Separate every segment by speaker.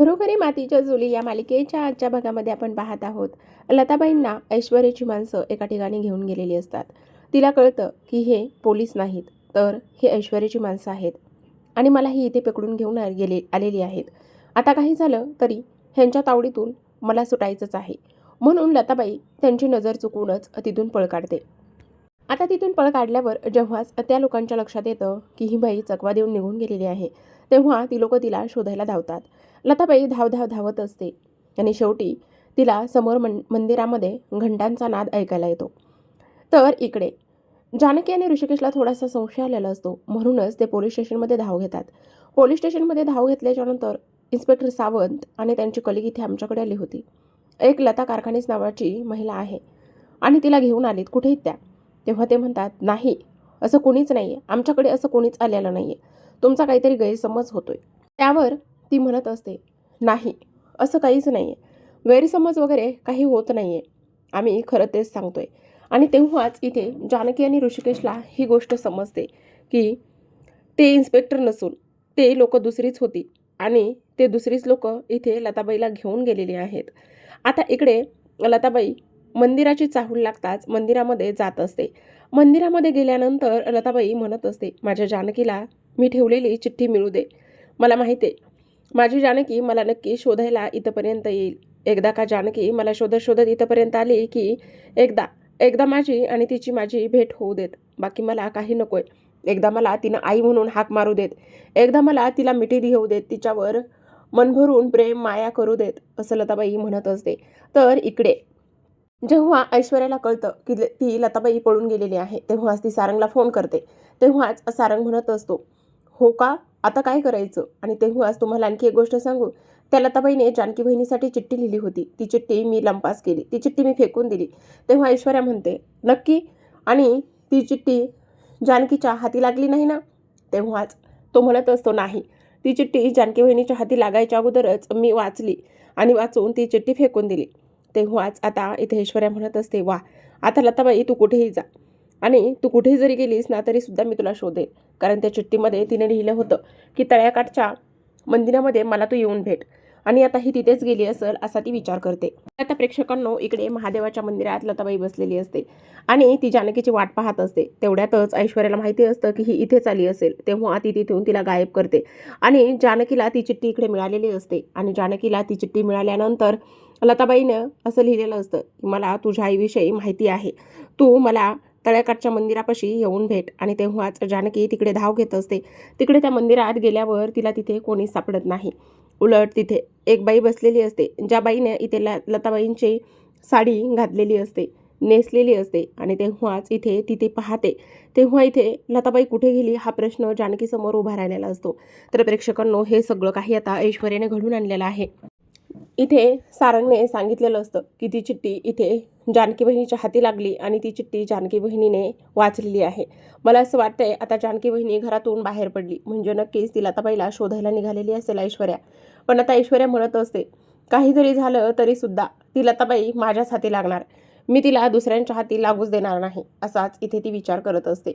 Speaker 1: घरोघरी मातीच्या जुली या मालिकेच्या आजच्या भागामध्ये आपण पाहत आहोत. लताबाईंना ऐश्वर्याची माणसं एका ठिकाणी घेऊन गेलेली असतात. तिला कळतं की हे पोलीस नाहीत तर हे ऐश्वर्याची माणसं आहेत. आणि मला ही इथे पकडून घेऊन आ- गेले आलेली आहेत. आता काही झालं तरी ह्यांच्या तावडीतून मला सुटायचंच आहे. म्हणून लताबाई त्यांची नजर चुकूनच तिथून पळ काढते. आता तिथून पळ काढल्यावर जेव्हाच त्या लोकांच्या लक्षात येतं की ही बाई चकवा देऊन निघून गेलेली आहे तेव्हा ती लोकं तिला शोधायला धावतात. लताबाई धाव धाव धावत असते आणि शेवटी तिला समोर मन मंदिरामध्ये घंटांचा नाद ऐकायला येतो. तर इकडे. जानकी आणि ऋषिकेशला थोडासा संशय आलेला असतो. म्हणूनच ते पोलीस स्टेशनमध्ये धाव घेतात. पोलीस स्टेशनमध्ये धाव घेतल्याच्यानंतर इन्स्पेक्टर सावंत आणि त्यांची कलिग इथे आमच्याकडे आली होती. एक लता कारखानीस नावाची महिला आहे आणि तिला घेऊन आलीत कुठेही त्या. तेव्हा ते म्हणतात नाही असं कोणीच नाही आहे आमच्याकडे असं कोणीच आलेलं नाही आहे तुमचा काहीतरी गैरसमज होतोय. त्यावर ती म्हणत असते नाही असं काहीच नाही आहे गैरसमज वगैरे काही होत नाही आहे आम्ही खरं तेच सांगतोय. आणि तेव्हाच इथे जानकी आणि ऋषिकेशला ही गोष्ट समजते की ते इन्स्पेक्टर नसून ते लोक दुसरीच होती आणि ते दुसरीच लोक इथे लताबाईला घेऊन गेलेली आहेत. आता इकडे लताबाई मंदिराची चाहूल लागताच मंदिरामध्ये जात असते. मंदिरामध्ये गेल्यानंतर लताबाई म्हणत असते माझ्या जानकीला मी ठेवलेली चिठ्ठी मिळू दे. मला माहिती आहे. माझी जानकी मला नक्की शोधायला इथंपर्यंत येईल. एकदा का जानकी मला शोधत शोधत इथंपर्यंत आली की एकदा एकदा माझी आणि तिची माझी भेट होऊ देत. बाकी मला काही नको आहे एकदा मला तिनं आई म्हणून हाक मारू देत. एकदा मला तिला मिठी घेऊ देत. तिच्यावर मन भरून प्रेम माया करू देत असं लताबाई म्हणत असते. तर इकडे जेव्हा ऐश्वर्याला कळतं की ल- ती लताबाई पळून गेलेली आहे तेव्हाच ती सारंगला फोन करते. तेव्हाच सारंग म्हणत असतो हो का? आता काय करायचं? आणि तेव्हाच तुम्हाला आणखी एक गोष्ट सांगू. त्या लताबाईने जानकी बहिणीसाठी चिठ्ठी लिहिली होती. ती चिठ्ठी मी लंपास केली. ती चिठ्ठी मी फेकून दिली. तेव्हा ऐश्वर्या म्हणते नक्की? आणि ती चिठ्ठी जानकीच्या हाती लागली नाही ना? तेव्हाच तो म्हणत असतो नाही. ती चिठ्ठी जानकी बहिणीच्या हाती लागायच्या अगोदरच मी वाचली आणि वाचून ती चिठ्ठी फेकून दिली. तेव्हाच आता इथे ऐश्वर्या म्हणत असते वा आता लताबाई तू कुठेही जा. आणि तू कुठेही जरी गेलीस ना तरी सुद्धा मी तुला शोधेन कारण त्या चिठ्ठीमध्ये तिने लिहिलं होतं की तळ्याकाठच्या मंदिरामध्ये मला तू येऊन भेट. आणि आता ही तिथेच गेली असेल असा ती विचार करते. आता प्रेक्षकांनो इकडे महादेवाच्या मंदिरात लताबाई बसलेली असते आणि ती जानकीची वाट पाहत असते. तेवढ्यातच ऐश्वर्याला माहिती असतं की ही इथेच आली असेल. तेव्हा ती तिथून तिला गायब करते आणि जानकीला ती चिठ्ठी इकडे मिळालेली असते. आणि जानकीला ती चिठ्ठी मिळाल्यानंतर लताबाईनं असं लिहिलेलं असतं की मला तुझ्या आईविषयी माहिती आहे. तू मला तळ्याकाठच्या मंदिरापाशी येऊन भेट. आणि तेव्हाच जानकी तिकडे धाव घेत असते. तिकडे त्या मंदिरात गेल्यावर तिला तिथे कोणीच सापडत नाही. उलट तिथे एक बाई बसलेली असते. ज्या बाईने इथे ल लताबाईंची साडी घातलेली असते नेसलेली असते आणि तेव्हाच इथे तिथे पाहते. तेव्हा इथे लताबाई कुठे गेली हा प्रश्न जानकीसमोर उभा राहिलेला असतो. तर प्रेक्षकांनो हे सगळं काही आता ऐश्वर्याने घडून आणलेलं आहे. इथे सारंगने सांगितलेलं असतं की ती चिठ्ठी इथे जानकी बहिणीच्या हाती लागली आणि ती चिठ्ठी जानकी बहिणीने वाचलेली आहे. मला असं वाटतंय आता जानकी बहिणी घरातून बाहेर पडली. म्हणजे नक्कीच ती लताबाईला शोधायला निघालेली असेल ऐश्वर्या. पण आता ऐश्वर्या म्हणत असते काही जरी झालं तरी सुद्धा ती लताबाई माझ्याच हाती लागणार. मी तिला दुसऱ्यांच्या हाती लागूच देणार नाही असाच इथे ती विचार करत असते.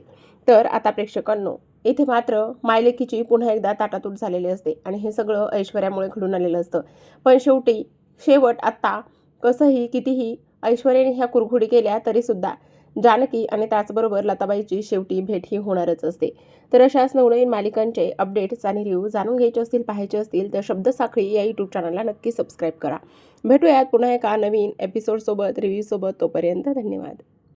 Speaker 1: तर आता प्रेक्षकांनो इथे मात्र मायलेकीची पुन्हा एकदा ताटातूट झालेली असते आणि हे सगळं ऐश्वर्यामुळे घडून आलेलं असतं. पण शेवटी शेवट आत्ता कसंही कितीही ऐश्वर्याने ह्या कुरघुडी केल्या तरीसुद्धा जानकी आणि त्याचबरोबर लताबाईची शेवटी भेट ही होणारच असते. तर अशाच नवनवीन मालिकांचे अपडेट्स आणि रिव्ह्यू जाणून घ्यायचे असतील पाहायचे असतील तर शब्दसाखळी या यूट्यूब चॅनलला नक्की सबस्क्राईब करा. भेटूयात पुन्हा एका नवीन एपिसोडसोबत रिव्ह्यूसोबत तोपर्यंत धन्यवाद.